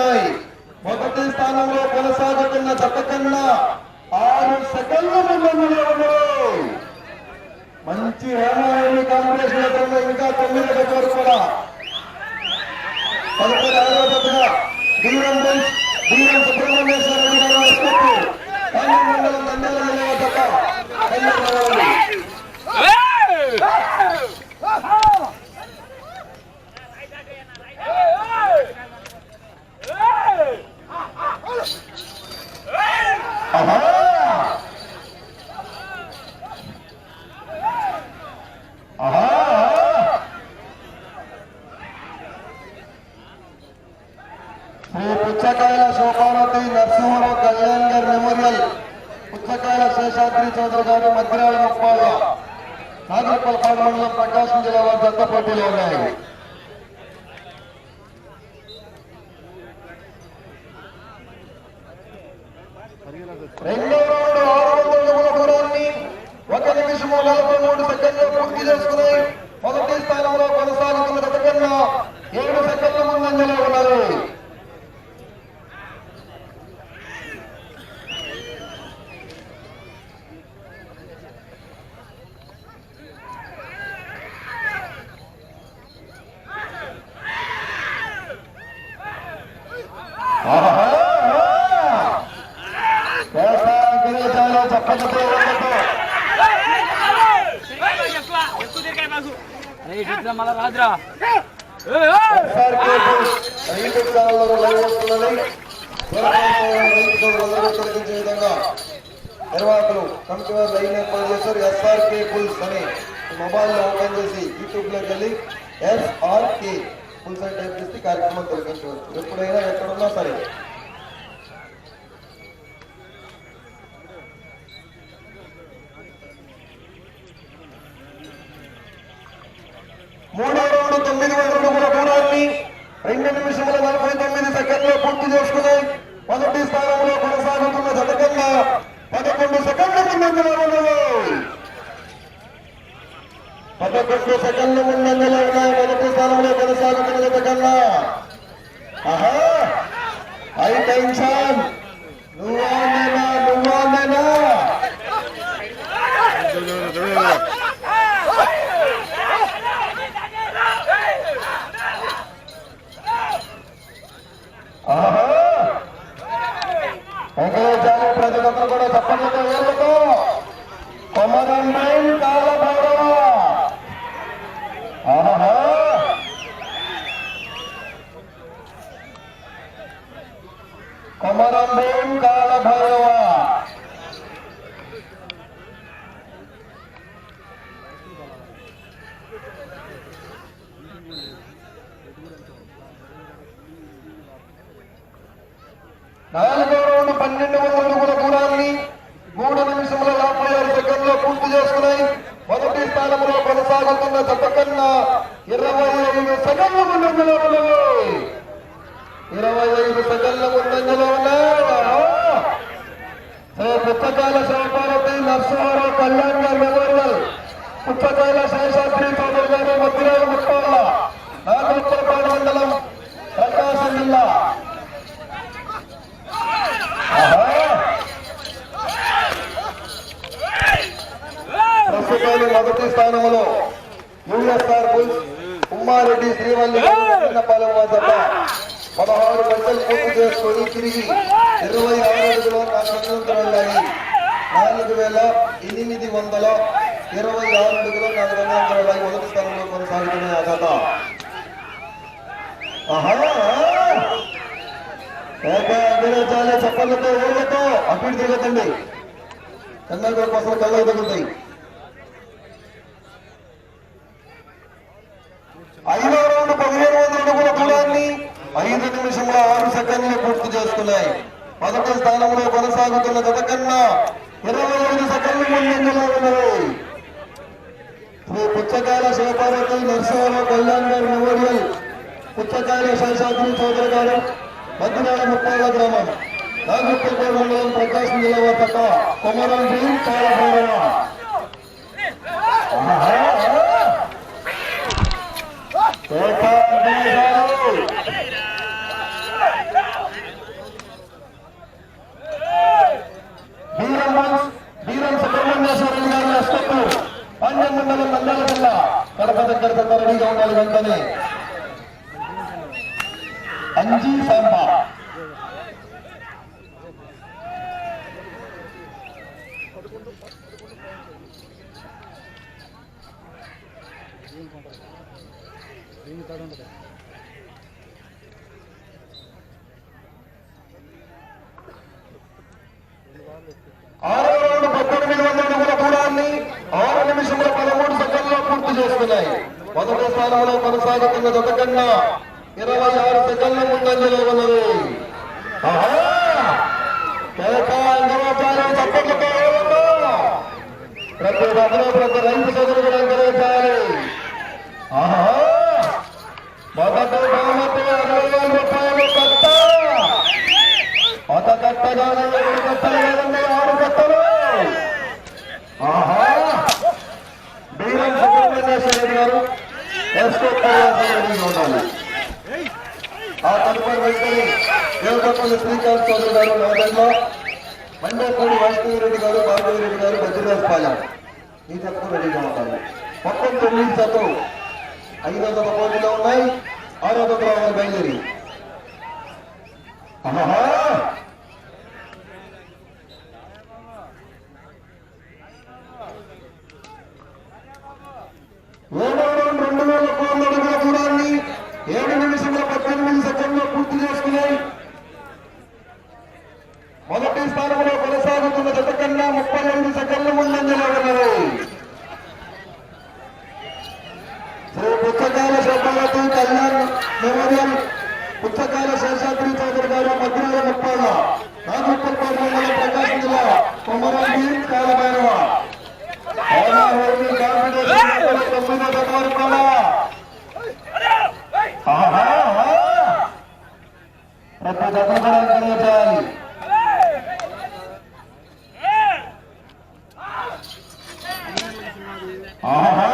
ఉన్నాయి మొదటి స్థానంలో కొనసాగుతున్న జతకన్న ఆరు సెకండ్ల మంచి రామాయణి కాంగ్రెస్ జతంలో ఇంకా తొమ్మిది గంటల కూడా. పదకొండు శ్రీ పుచ్చకాయల శోభావతి నరసింహరావు కళ్యాణ్ గారి మెమోరియల్ పుచ్చకాయల శేషాద్రి చౌదరి గారి మధ్యరాల ముప్పాల నాగరపల్లి మండలం ప్రకాశం జిల్లా వారి దత్త ಪ್ರಶಸ್ತಿ ಕಾರ್ಯಕ್ರಮ ತೊಲಗಿಸುವುದು ಇದು ಕೂಡ ಏನಾಗುತ್ತೆ ಸರಿ ఆరు గంటలు పూర్తి చేసుకొని తిరిగి ఇరవై ఆరు రోజుల నా స్వతంత్రులయ్యి నాలుగు వేల ఎనిమిది వందల ఇరవై ఆరు అడుగులో నా రంగాంతరాలు మొదటి స్థానంలో కొనసాగుతున్న ఆ కథ అందరూ చాలా చెప్పలతో ఓళ్ళతో అప్పుడు తిరగతండి కన్నా కోసం కళ్ళకు తగ్గుతాయి ఐదో రౌండ్ పదిహేను వందల ఐదు నిమిషంలో ఆరు సెకండ్లు పూర్తి చేస్తున్నాయి మొదటి స్థానంలో కొనసాగుతున్న గతకన్నా ఇరవై ఐదు సెకండ్లు ముందుగా ఉన్నాయి శ్రీ పుచ్చకాల శివపార్వతి నరసింహ కళ్యాణ్ గారి మెమోరియల్ పుచ్చకాల శేషాద్రి చౌదరి గారు మధ్యనాడ ముప్పాల గ్రామం నాగుపేట మండలం ప్రకాశం జిల్లా వర్తక కొమరం డ్రీమ్ చాలా భైరవ వీరం వీరం సుబ్రహ్మణ్యేశ్వరరెడ్డి గారి అష్టకు పాండ్యం మండలం నంద్యాల జిల్లా కడప దగ్గర దగ్గర రెడీగా ఉండాలి వెంటనే అంజీ సాంబా ఆరో రౌండ్ పద్దెనిమిది వందల అడుగుల దూరాన్ని ఆరు నిమిషముల పదమూడు సెకండ్లో పూర్తి చేసుకున్నాయి మొదటి స్థానంలో కొనసాగుతున్న జత ఇరవై ఆరు సెకండ్ల ముందంజలో ఉన్నది. ప్రతి గదిలో ప్రతి రైతు సోదరు కూడా ఎంకరేజాలి ఆహా! మొదటి బహుమతి అరవై వేల రూపాయలు కట్ట ఒక రెండు కట్టలు లేదండి ఆరు కట్టలు ఆహా బీరం సుబ్రహ్మణ్యేశ్వర రెడ్డి గారు ఎస్కో రెడ్డిగా ఉండాలి ఆ తదుపరి వెంటనే దేవతపల్లి శ్రీకాంత్ చౌదరి గారు నోదల్లో మండపూడి వాసుదేవి రెడ్డి గారు భార్గవి రెడ్డి గారు బద్రీరాజ్ పాలెం. ఈ చెత్త రెడీగా ఉండాలి మొత్తం తొమ్మిది జతలు ఐదు వందల కోట్లుగా ఉన్నాయి. ఆరు వందల బయలుదేరి. ఆహా ఏడో రౌండ్ రెండు వేల కోట్ల అడుగుల దూరాన్ని ఏడు నిమిషముల పద్దెనిమిది సెకండ్లో పూర్తి చేసుకున్నాయి మొదటి స్థానంలో కొనసాగుతున్న జత కన్నా ముప్పై ఐదు సెకండ్ల ముందంజలో ఉన్నది శ్రీ పుచ్చకాల శోభావతి కళ్యాణ్ మెమోరియల్ పుచ్చకాల శేషాద్రి చౌదరి గారు మధ్యలో ముప్పాల నాగపూర్ మండలం ప్రకాశం జిల్లా కొమరాంగి కాలభైరవ ప్రతి జత కూడా ఎంకరేజ్ చేయాలి ఆహా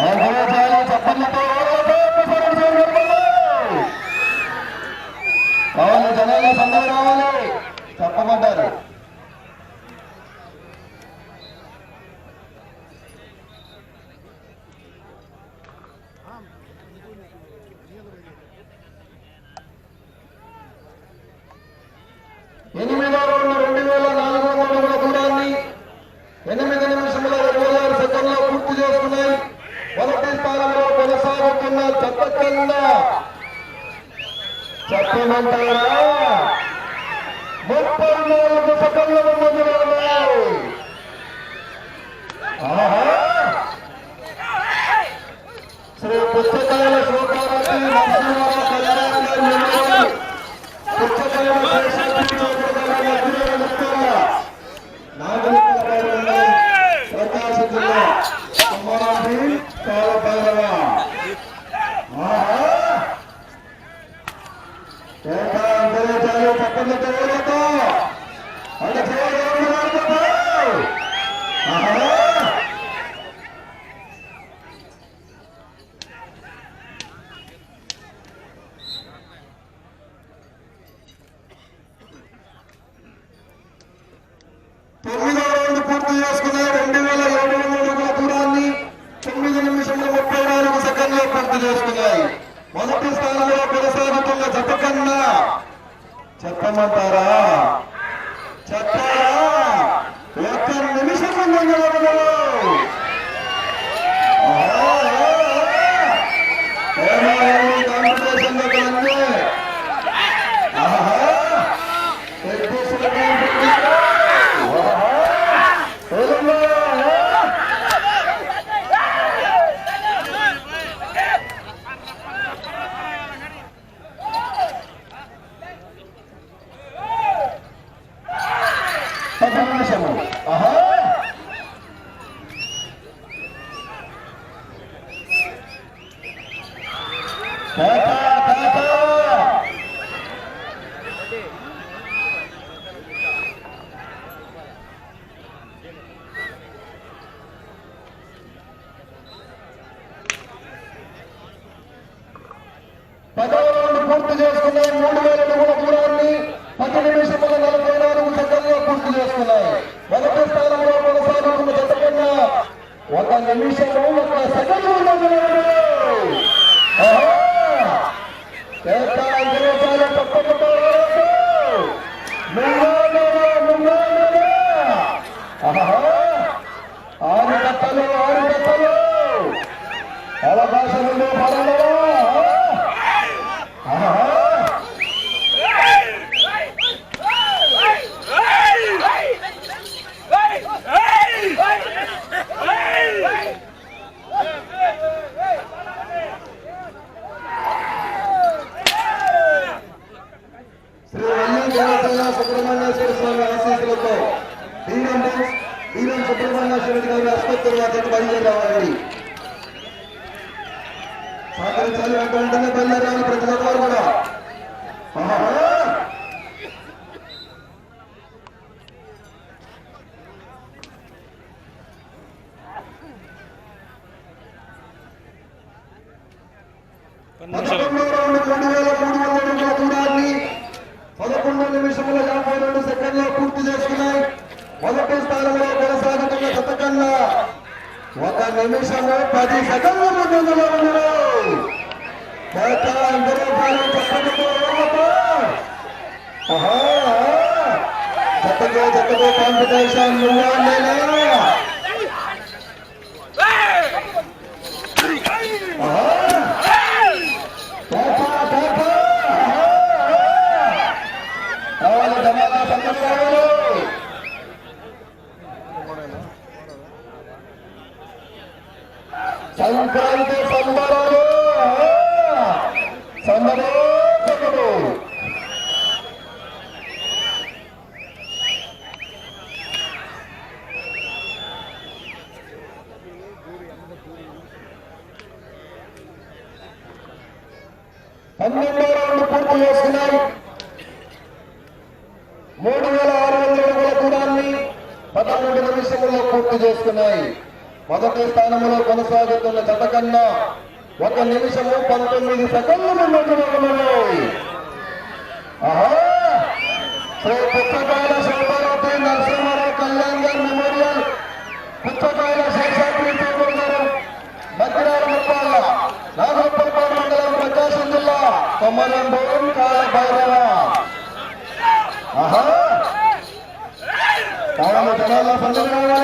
ఎంకరేజ్ చప్పట్లతో కావాలి జనాలు సందడి రావాలి చెప్పమంటారు ఎనిమిదో రోజు రెండు వేల నాలుగు వందల అడుగుల దూరాన్ని ఎనిమిది నిమిషముల ఇరవై ఆరు సెకండ్లో పూర్తి చేసుకున్నాయి మొదటి స్థానంలో కొనసాగుతున్న చెత్త కన్నా చెప్పమంటారా ముప్పై నాలుగు సెకండ్ల ముందు ఉన్నాయి ఆహా! శ్రీ పుస్తకాల శోభావతి నరసింహారావు కళ్యాణ గారి మెమోరియల్ పుస్తకాల Yeah. చేరాలి ప్రతి ఒక్కరు కూడా పదకొండు నిమిషముల యాభై రెండు సెకండ్లో పూర్తి చేసుకున్నాయి. మొదటి ఒక నిమిషము పది సెకండ్ల ముందు జతకు జతకు కాంపిటీషన్ ముందు ఐదు సెకండ్లు ముందుంటున్నాయి శ్రీ పుస్తకాల శిల్పారెడ్డి నరసింహారావు కళ్యాణ్ గారు మెమోరియల్. పుస్తకాల శేషాద్రి చౌదరి గారు బద్రాల ముప్పాళ్ళ నాగరపల్పాడు మండలం ప్రకాశం జిల్లా కొమ్మలం భవన్ కాల భైరవ. ఆహా! కాలము జనాల సందర్భంగా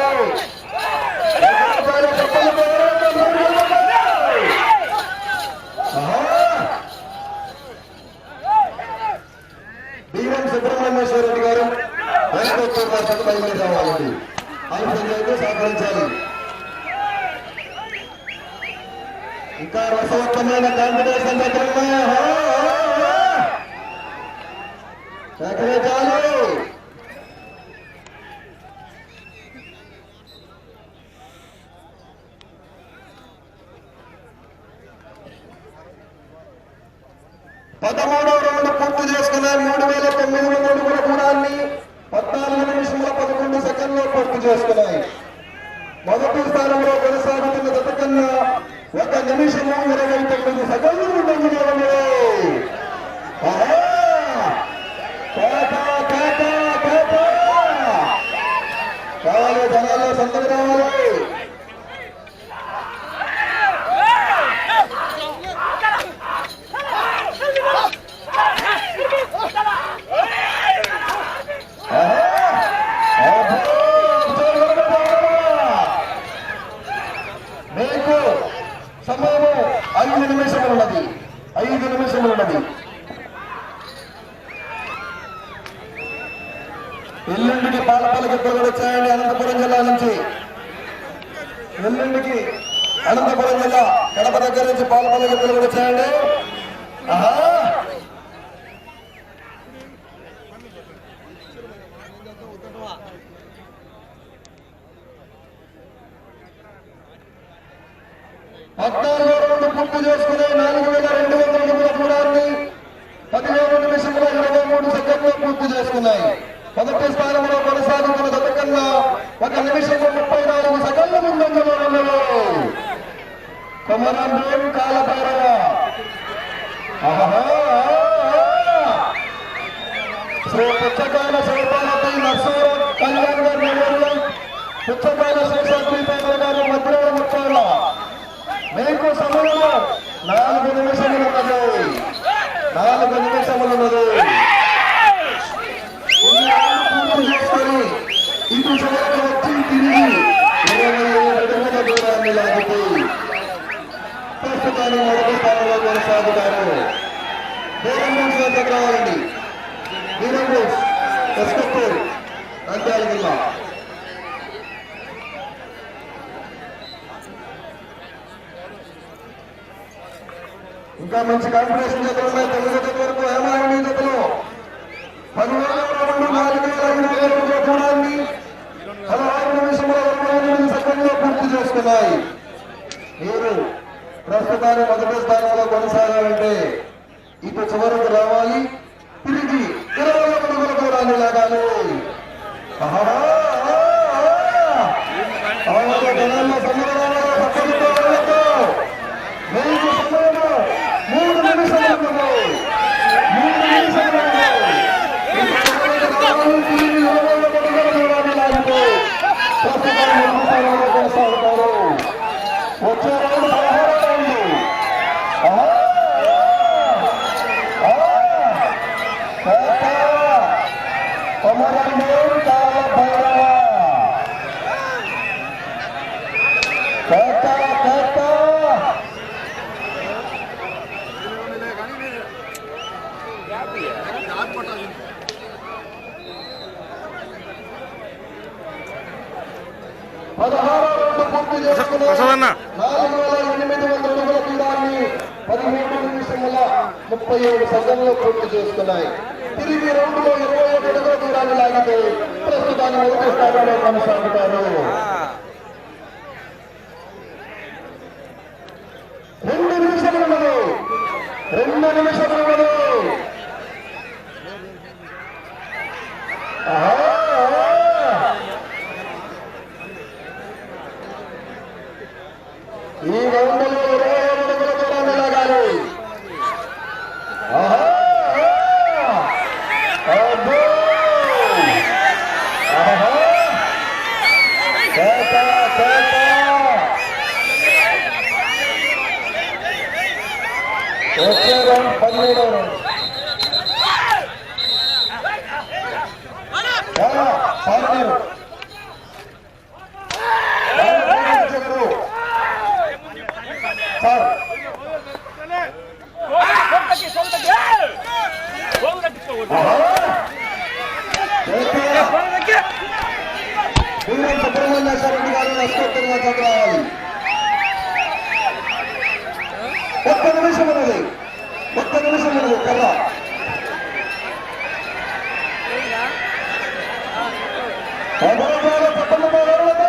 పైబడి కావాలండి ఆంధ్రప్రదేశ్తో సహకరించాలి. ఇంకా రసవత్తమైన కాంపిటీషన్ చాలు పదమూడవ రౌండ్ పూర్తి చేసుకున్న మూడు వేల తొమ్మిది వందల కూడా ちが少ない。ediyoruz. వీరంబూస్ వద్ద కావాలండి వీరంబూస్ నంద్యాల జిల్లా. ఇంకా మంచి కాంపిటీషన్ జతలు ఉన్నాయి తొమ్మిది జతల వరకు హేమాయణి జతలు పదివేల రెండు నాలుగు వేల ఐదు వందల దూరాన్ని పదహారు నిమిషంలో ఎనిమిది సెకండ్లో పూర్తి చేసుకున్నాయి. మీరు ప్రస్తుతాన్ని మొదటి స్థానంలో కొనసాగాలంటే ఇటు చివరకు రావాలి. తిరిగి ఇరవై అడుగుల దూరాన్ని లాగాలి ఆహా, ఆహా. ఆహా, జనాల్లో సంబరాలలో పక్కనతో వెళ్ళొద్దు. మీకు సమయము మూడు నిమిషములు ఉన్నాయి. మూడు నిమిషములు ఉన్నాయి. ఇటు చివరకు రావాలి, తిరిగి ఇరవై అడుగుల దూరాన్ని లాగితే ప్రస్తుతాన్ని మొదటి స్థానంలో కొనసాగుతారు వచ్చే రౌండ్ పదహారు రౌండ్ ఆహా! ఆహా! కేక! కొమరంభీం కాల భైరవ! కేక! కేక! పదహారు పూర్తి చేసుకుని నాలుగు వేల ఎనిమిది వందల అడుగుల దూరాన్ని పదిహేడు నిమిషముల ముప్పై ఏడు సెకండ్లు పూర్తి చేసుకున్నాయి తిరిగి ఇరవై ఏడు అడుగుల లాగితే ప్రస్తుతాన్ని మొదటి స్థానంలో కొనసాగుతారు రెండు నిమిషములు రెండు నిమిషములు ఉన్నది ఆహా, ఆహా. ఈ రౌండ్లో ఇరవై ఏడు అడుగుల దూరాన్ని లాగాలి ఆహా! అబ్బో! ఆహా! కేక, కేక! వచ్చే రౌండ్ పదిహేడవ రౌండ్ చాలా పాల్గొన్నారు సార్ వీరం సుబ్రహ్మణ్యేశ్వర రెడ్డి గారు నష్టపోతున్న చంద్రావాలి ఒక్క నిమిషం ఉన్నది. ఒక్క నిమిషం ఉన్నది కదా పదహారు పట్టణ పదహారులతో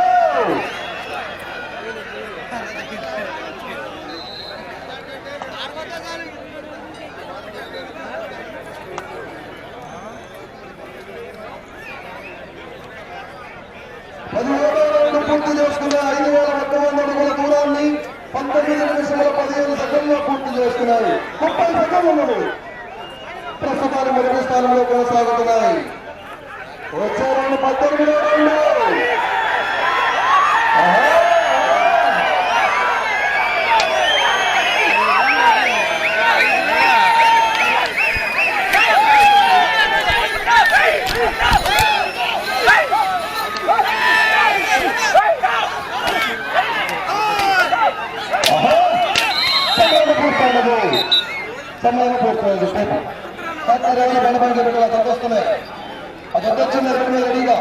పదిహేడో రౌండ్ పూర్తి చేసుకున్న ఐదు వేల ఒక్క వంద అడుగుల దూరాన్ని పంతొమ్మిది నిమిషముల పదిహేను సెకండ్లో పూర్తి చేస్తున్నాయి ముప్పై సెకండ్లు ప్రస్తుతాన్ని మొదటి స్థానంలో కొనసాగుతున్నాయి. వచ్చే రెండు పద్దెనిమిదో రెండు. సమయం పూర్తయింది పేపర్ కట్టరేమో బెనబండి బిడ్డలు అతను వస్తున్నాయి అది వచ్చింది రెండు మీద రెడీగా.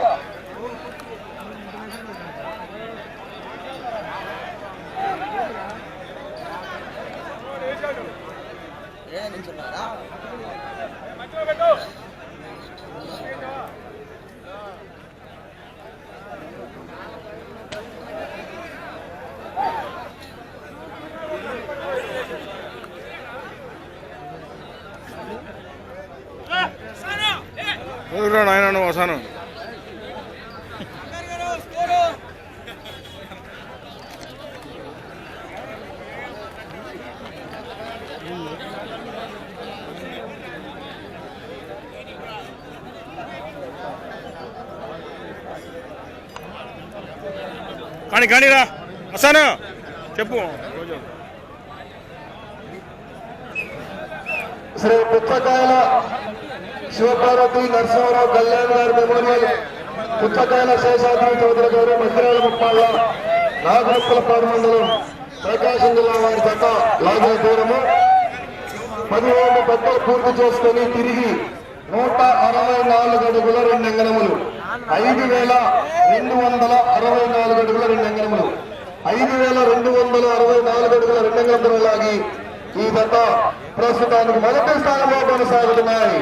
కానీ కానీరా అసాను చెప్పు. శ్రీ పుచ్చకాయల శివపార్వతి నరసింహరావు కళ్యాణ్ గారి మెమోరియల్ పుచ్చకాయల శేషాద్రి చౌదరి గారు మందిరాల ముప్పాళ్ళ నాగరప్పలపాడు మండలం ప్రకాశం జిల్లా వారి జత లాగిన దూరము. పదిహేను బట్టలు పూర్తి చేసుకొని తిరిగి నూట అరవై నాలుగు అడుగుల రెండు అంగనములు ఐదు వేల రెండు వందల అరవై నాలుగు అడుగుల రెండు అంగనములు ఐదు వేల రెండు వందల అరవై నాలుగు అడుగుల రెండు అంగనములు లాగి ఈ జత ప్రస్తుతానికి మొదటి స్థానంలో కొనసాగుతున్నాయి.